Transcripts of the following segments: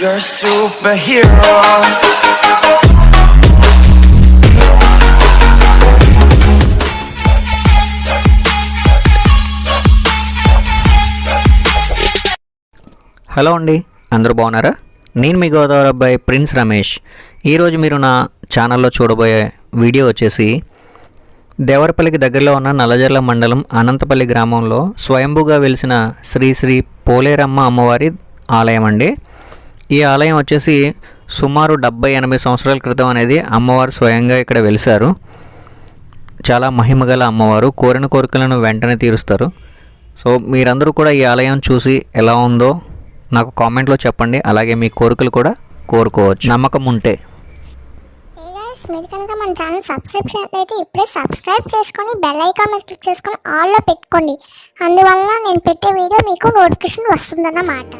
You're a superhero. Hello అండి అందరూ బాగున్నారా? నేను మీ గోదావరి అబ్బాయి ప్రిన్స్ రమేష్. ఈరోజు మీరు నా ఛానల్లో చూడబోయే వీడియో వచ్చేసి దేవరపల్లికి దగ్గరలో ఉన్న నల్లజర్ల మండలం అనంతపల్లి గ్రామంలో స్వయంభూగా వెలిసిన శ్రీ శ్రీ పోలేరమ్మ అమ్మవారి ఆలయం అండి. ఈ ఆలయం వచ్చేసి సుమారు డెబ్బై ఎనభై సంవత్సరాల క్రితం అనేది అమ్మవారు స్వయంగా ఇక్కడ వెలిశారు. చాలా మహిమగల అమ్మవారు. కోరిన కోరికలను వెంటనే తీరుస్తారు. సో మీరందరూ కూడా ఈ ఆలయం చూసి ఎలా ఉందో నాకు కామెంట్లో చెప్పండి. అలాగే మీ కోరికలు కూడా కోరుకోవచ్చు. నమ్మకం ఉంటే. మీరు కనుక మన ఛానల్ సబ్స్క్రైబ్ చేయట్లయితే ఇప్పుడే సబ్స్క్రైబ్ చేసుకొని బెల్ ఐకాన్ మీద క్లిక్ చేసుకొని ఆల్లో పెట్టుకోండి. అందువల్ల నేను పెట్టే వీడియో మీకు నోటిఫికేషన్ వస్తుందన్నమాట.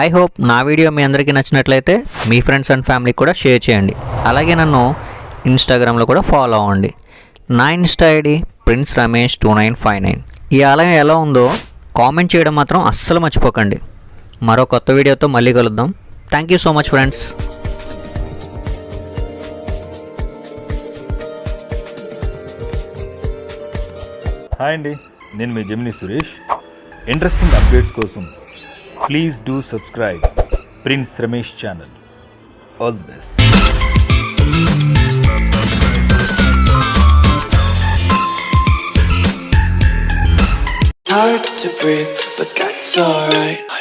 ఐ హోప్ నా వీడియో మీ అందరికీ నచ్చినట్లయితే మీ ఫ్రెండ్స్ అండ్ ఫ్యామిలీకి కూడా షేర్ చేయండి. అలాగే నన్ను ఇన్స్టాగ్రామ్లో కూడా ఫాలో అవ్వండి. నా Insta ID prince Ramesh two nine five nine ఈ ఆలయం ఎలా ఉందో కామెంట్ చేయడం మాత్రం అస్సలు మర్చిపోకండి. మరో కొత్త వీడియోతో మళ్ళీ కలుద్దాం. Thank you so much friends hi అండి నేను మీ జమిని సురేష్. ఇంట్రెస్టింగ్ అప్డేట్స్ కోసం Please do subscribe Prince Ramesh channel. All the best. Hard to breathe, but that's alright.